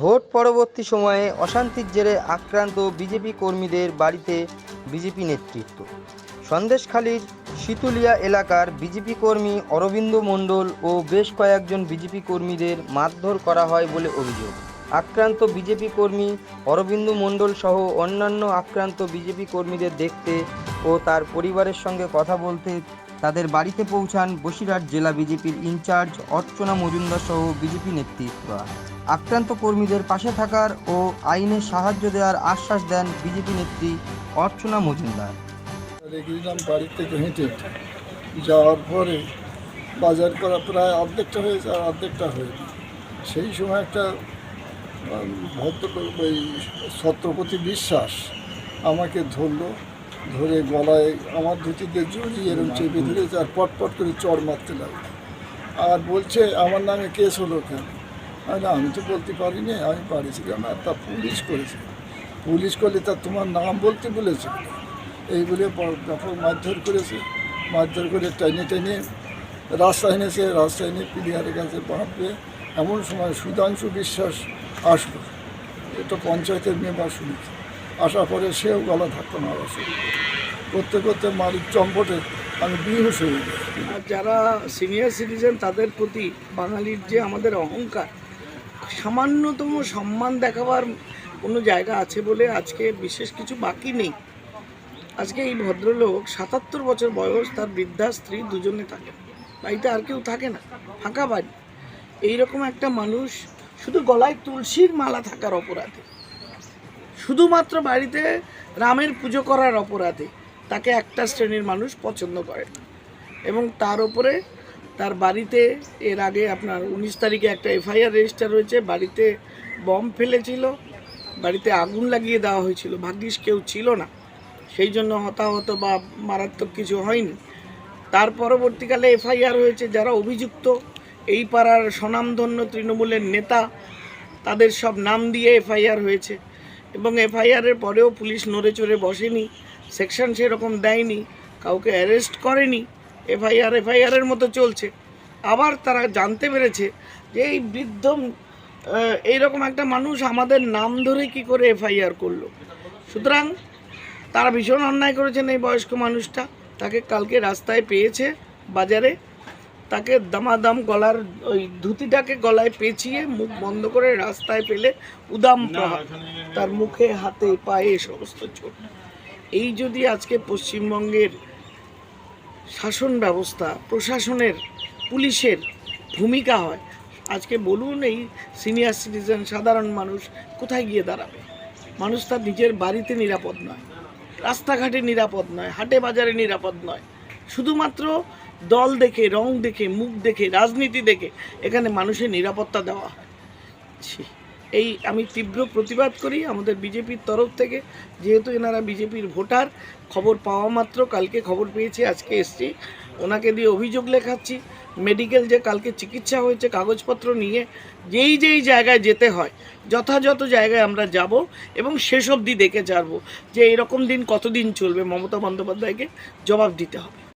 Vote পরবর্তী সময়ে অশান্তির জেরে আক্রান্ত বিজেপি কর্মীদের বাড়িতে বিজেপি নেতৃত্ব। সন্দেশখালীর শীতুলিয়া এলাকার বিজেপি কর্মী অরবিন্দ মণ্ডল ও বেশ কয়েকজন বিজেপি কর্মীদের মারধর করা হয় বলে অভিযোগ। আক্রান্ত বিজেপি কর্মী অরবিন্দ মণ্ডল সহ অন্যান্য আক্রান্ত বিজেপি কর্মীদের দেখতে ও তার পরিবারের সঙ্গে কথা বলতে তাদের বাড়িতে পৌঁছান বসিরহাট জেলা বিজেপির ইনচার্জ অর্চনা মজুমদার সহ বিজেপি নেতৃত্ব আক্রান্ত কর্মীদের পাশে থাকার ও আইনের সাহায্য দেওয়ার আশ্বাস দেন বিজেপি নেত্রী অর্চনা মজুমদার। বাড়ির থেকে হেঁটে যাওয়ার পরে বাজার করা প্রায় অর্ধেকটা হয়েছে আর অর্ধেকটা হয়নি সেই সময় একটা ভদ্রলোক ওই ছত্রপতি বিশ্বাস আমাকে ধরলো, ধরে গলায় আমার ধুতিতে জড়িয়ে এরকম চেপে ধরেছে আর পটপট করে চড় মারতে লাগল। আর বলছে, আমার নামে কেস হলো কেন? বললাম, আমি তো বলতে পারিনি আমি পারিছিলাম আর তা পুলিশ করেছে। পুলিশ করলে তা তোমার নাম বলতে বলেছে? এই বলে ব্যাপক মারধর করেছে। মারধর করে টেনে টেনে রাস্তায় এনেছে রাস্তায় এনে প্লেয়ারের কাছে বাঁধবে এমন সময় সুধাংশু বিশ্বাস আসলো। এটা পঞ্চায়েতের মেম্বার শুনেছে আসার পরে সেও গলা থাকতো না শুরু করতে করতে মালিক চম্পটে আমি বিহুশ হয়ে গেছি আর যারা সিনিয়র সিটিজেন তাদের প্রতি বাঙালির যে আমাদের অহংকার সামান্যতম সম্মান দেখাবার কোনো জায়গা আছে বলে আজকে বিশেষ কিছু বাকি নেই। আজকে এই ভদ্রলোক সাতাত্তর বছর বয়স, তার বৃদ্ধা স্ত্রী দুজনে থাকে। বাড়িতে আর কেউ থাকে না, ফাঁকা বাড়ি। এইরকম একটা মানুষ শুধু গলায় তুলসীর মালা থাকার অপরাধে। শুধুমাত্র বাড়িতে রামের পুজো করার অপরাধে তাকে একটা শ্রেণির মানুষ পছন্দ করে। এবং তার উপরে তার বাড়িতে, এর আগে আপনার উনিশ তারিখে একটা এফআইআর রেজিস্টার হয়েছে, বাড়িতে বম ফেলেছিল, বাড়িতে আগুন লাগিয়ে দেওয়া হয়েছিল। ভাগ্যিস কেউ ছিল না। সেই জন্য হতাহত বা মারাত্মক কিছু হয়নি। তার পরবর্তীকালে এফআইআর হয়েছে, যারা অভিযুক্ত, এই পাড়ার স্বনামধন্য তৃণমূলের নেতা, তাদের সব নাম দিয়ে এফআইআর হয়েছে। এবং এফআইআরের পরেও পুলিশ নড়ে চড়ে বসেনি, সেকশন সেরকম দেয়নি, কাউকে অ্যারেস্ট করেনি। এফআইআর এফআইআরের মতো চলছে। আবার তারা জানতে পেরেছে যে এই বৃদ্ধ এইরকম একটা মানুষ আমাদের নাম ধরে কি করে এফআইআর করল। সুতরাং তারা ভীষণ অন্যায় করেছেন এই বয়স্ক মানুষটা। তাকে কালকে রাস্তায় পেয়েছে বাজারে। তাকে দামাদাম গলার ওই ধুতিটাকে গলায় পেঁচিয়ে মুখ বন্ধ করে রাস্তায় পেলে উদাম তার মুখে হাতে পায়ে সমস্ত চোট। এই যদি আজকে পশ্চিমবঙ্গের শাসন ব্যবস্থা, প্রশাসনের, পুলিশের ভূমিকা হয়। আজকে বলুন এই সিনিয়র সিটিজেন সাধারণ মানুষ কোথায় গিয়ে দাঁড়াবে? মানুষ তার নিজের বাড়িতে নিরাপদ নয়, রাস্তাঘাটে নিরাপদ নয়, হাটে বাজারে নিরাপদ নয়। শুধুমাত্র দল দেখে, রং দেখে, মুখ দেখে, রাজনীতি দেখে এখানে মানুষের নিরাপত্তা দেওয়া হয়। এই আমি তীব্র প্রতিবাদ করি আমাদের বিজেপির তরফ থেকে, যেহেতু এনারা বিজেপির ভোটার, খবর পাওয়া মাত্র, কালকে খবর পেয়েছি, আজকে এসছি। ওনাকে দিয়ে অভিযোগ লেখাচ্ছি, মেডিকেল যে কালকে চিকিৎসা হয়েছে, কাগজপত্র নিয়ে যেই যেই জায়গায় যেতে হয়, যথাযথ জায়গায় আমরা যাব এবং শেষ অবধি দেখে ছাড়বো যে এরকম দিন কতদিন চলবে। মমতা বন্দ্যোপাধ্যায়কে জবাব দিতে হবে।